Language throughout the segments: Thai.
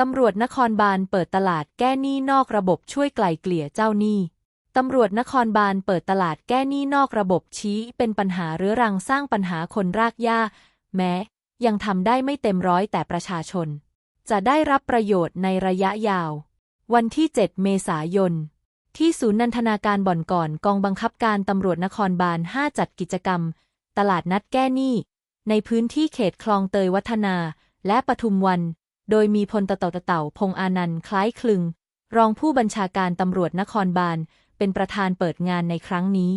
ตำรวจนครบาลเปิดตลาดแก้หนี้นอกระบบช่วยไกล่เกลี่ยเจ้าหนี้ ตำรวจนครบาลเปิดตลาดแก้หนี้นอกระบบชี้ เป็นปัญหาเรื้อรังสร้างปัญหาคนรากหญ้า แม้ ยังทำได้ไม่เต็มร้อยแต่ประชาชน จะได้รับประโยชน์ในระยะยาว วันที่ 7 เมษายน ที่ศูนย์นันทนาการบ่อนก่อนกองบังคับการตำรวจนครบาล 5 จัดกิจกรรม ตลาดนัดแก้หนี้ ในพื้นที่เขตคลองเตยวัฒนา และปทุมวัน โดยมีพลตเต่าเต่าพงอานันต์คล้ายคลึง รองผู้บัญชาการตำรวจนครบาล เป็นประธานเปิดงานในครั้งนี้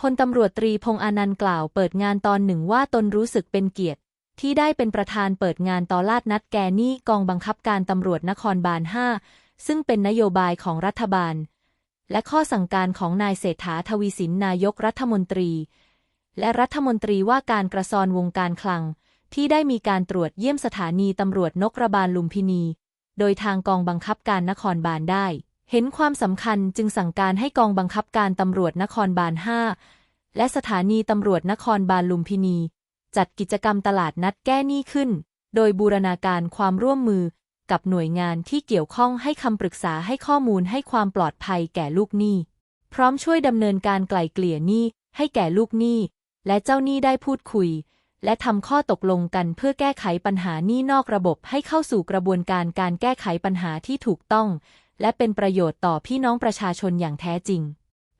พลตำรวจตรีพงอานันต์กล่าวเปิดงานตอนหนึ่งว่าตนรู้สึกเป็นเกียรติ ที่ได้เป็นประธานเปิดงานต่อลาดนัดแกนี่กองบังคับการตำรวจนครบาล 5 ซึ่งเป็นนโยบายของรัฐบาล และข้อสั่งการของนายเศรษฐาทวีสินนายกรัฐมนตรี และรัฐมนตรีว่าการกระทรวงวงการคลัง ที่ได้มีการตรวจเยี่ยมสถานีตำรวจนกระบาลลุมพินี โดยทางกองบังคับการนครบาลได้ เห็นความสำคัญจึงสั่งการให้กองบังคับการตำรวจนครบาล 5 และสถานีตำรวจนครบาลลุมพินี จัดกิจกรรมตลาดนัดแก้หนี้ขึ้น โดยบูรณาการความร่วมมือกับหน่วยงานที่เกี่ยวข้องให้คำปรึกษาให้ข้อมูลให้ความปลอดภัยแก่ลูกหนี้ พร้อมช่วยดำเนินการไกล่เกลี่ยหนี้ให้แก่ลูกหนี้ และเจ้าหนี้ได้พูดคุย และทำข้อตกลงกันเพื่อแก้ไขปัญหาหนี้นอกระบบให้เข้าสู่กระบวนการการแก้ไขปัญหาที่ถูกต้อง และเป็นประโยชน์ต่อพี่น้องประชาชนอย่างแท้จริง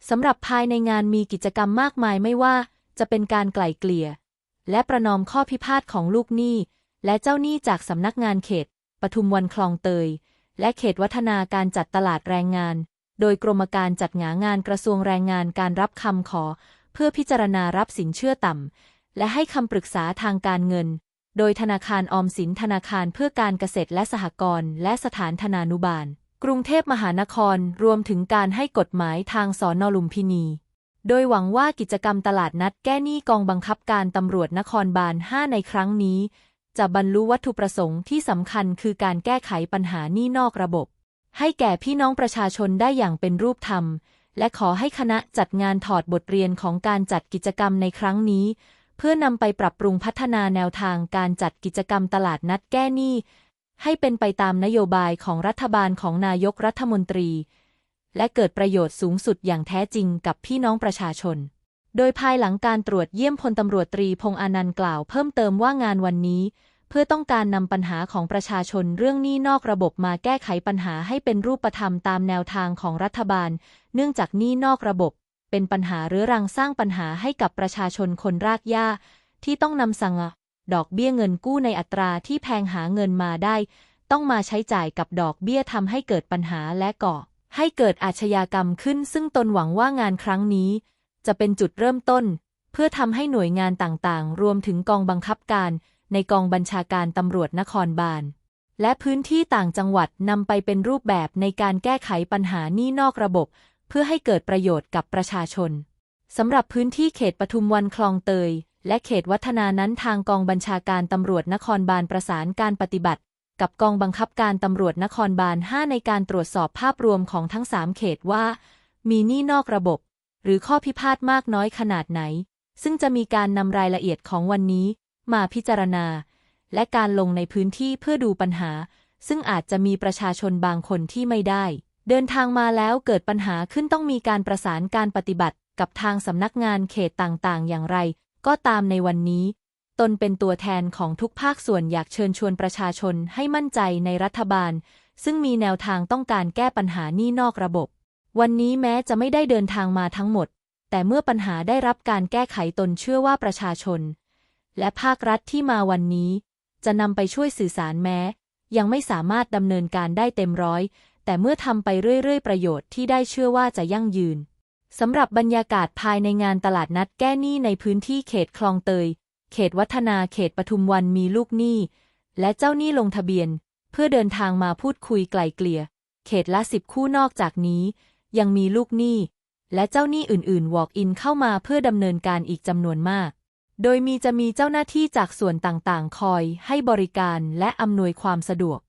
สำหรับภายในงานมีกิจกรรมมากมายไม่ว่า จะเป็นการไกล่เกลี่ย และประนอมข้อพิพาทของลูกหนี้ และเจ้าหนี้จากสำนักงานเขต ปทุมวันคลองเตย และเขตวัฒนาการจัดตลาดแรงงาน โดยกรมการจัดงางานกระทรวงแรงงานการรับคำขอ เพื่อพิจารณารับสินเชื่อต่ำ และให้คำปรึกษาทางการเงิน โดยธนาคารออมสินธนาคารเพื่อการเกษตรและสหกรณ์และสถานธนานุบาล กรุงเทพมหานครรวมถึงการให้กฎหมายทางสอนอลุมพินี โดยหวังว่ากิจกรรมตลาดนัดแก้หนี้กองบังคับการตำรวจนครบาล 5 ในครั้งนี้ จะบรรลุวัตถุประสงค์ที่สำคัญคือการแก้ไขปัญหาหนี้นอกระบบ ให้แก่พี่น้องประชาชนได้อย่างเป็นรูปธรรม และขอให้คณะจัดงานถอดบทเรียนของการจัดกิจกรรมในครั้งนี้ เพื่อนำไปปรับปรุงพัฒนาแนวทางการจัดกิจกรรมตลาดนัดแก้หนี้ ให้เป็นไปตามนโยบายของรัฐบาลของนายกรัฐมนตรี และเกิดประโยชน์สูงสุดอย่างแท้จริงกับพี่น้องประชาชน โดยภายหลังการตรวจเยี่ยมพลตำรวจตรีพงษ์อนันต์กล่าวเพิ่มเติมว่างานวันนี้ เพื่อต้องการนำปัญหาของประชาชนเรื่องหนี้นอกระบบมาแก้ไขปัญหาให้เป็นรูปธรรมตามแนวทางของรัฐบาล เนื่องจากหนี้นอกระบบ เป็นปัญหาเรื้อรังสร้างปัญหาให้กับประชาชนคนรากหญ้า ที่ต้องนำสั่งดอกเบี้ยเงินกู้ในอัตราที่แพงหาเงินมาได้ ต้องมาใช้จ่ายกับดอกเบี้ยทำให้เกิดปัญหาและก่อ ให้เกิดอาชญากรรมขึ้น ซึ่งตนหวังว่างานครั้งนี้ จะเป็นจุดเริ่มต้น เพื่อทำให้หน่วยงานต่างๆ รวมถึงกองบังคับการ ในกองบัญชาการตำรวจนครบาลและพื้นที่ต่างจังหวัดนำไปเป็นรูปแบบในการแก้ไขปัญหานี้นอกระบบ เพื่อให้เกิดประโยชน์กับประชาชนสำหรับพื้นที่เขตปทุมวันคลองเตย และเขตวัฒนานั้นทางกองบัญชาการตำรวจนครบาลประสานการปฏิบัติ กับกองบังคับการตำรวจนครบาล 5 ในการตรวจสอบภาพรวมของทั้ง 3 เขตว่า มีหนี้นอกระบบ หรือข้อพิพาทมากน้อยขนาดไหน ซึ่งจะมีการนำรายละเอียดของวันนี้ มาพิจารณา และการลงในพื้นที่เพื่อดูปัญหา ซึ่งอาจจะมีประชาชนบางคนที่ไม่ได้ เดินทางมาแล้วเกิดปัญหาขึ้นต้องมีการประสานการปฏิบัติกับทางสำนักงานเขตต่างๆ อย่างไร ก็ตามในวันนี้ ตนเป็นตัวแทนของทุกภาคส่วนอยากเชิญชวนประชาชนให้มั่นใจในรัฐบาล ซึ่งมีแนวทางต้องการแก้ปัญหานี้นอกระบบ วันนี้แม้จะไม่ได้เดินทางมาทั้งหมด แต่เมื่อปัญหาได้รับการแก้ไขตนเชื่อว่าประชาชน และภาครัฐที่มาวันนี้ จะนำไปช่วยสื่อสารแม้ ยังไม่สามารถดำเนินการได้เต็มร้อย แต่เมื่อทำไปเรื่อยๆ ประโยชน์ที่ได้เชื่อว่าจะยั่งยืนสำหรับบรรยากาศภายในงานตลาดนัดแก้หนี้ในพื้นที่เขตคลองเตย เขตวัฒนาเขตปทุมวันมีลูกหนี้ และเจ้าหนี้ลงทะเบียน เพื่อเดินทางมาพูดคุยไกลเกลี่ย เขตละสิบคู่นอกจากนี้ ยังมีลูกหนี้ และเจ้าหนี้อื่นๆ walk in เข้ามาเพื่อดำเนินการอีกจำนวนมาก โดยมีจะมีเจ้าหน้าที่จากส่วนต่างๆ คอยให้บริการและอำนวยความสะดวก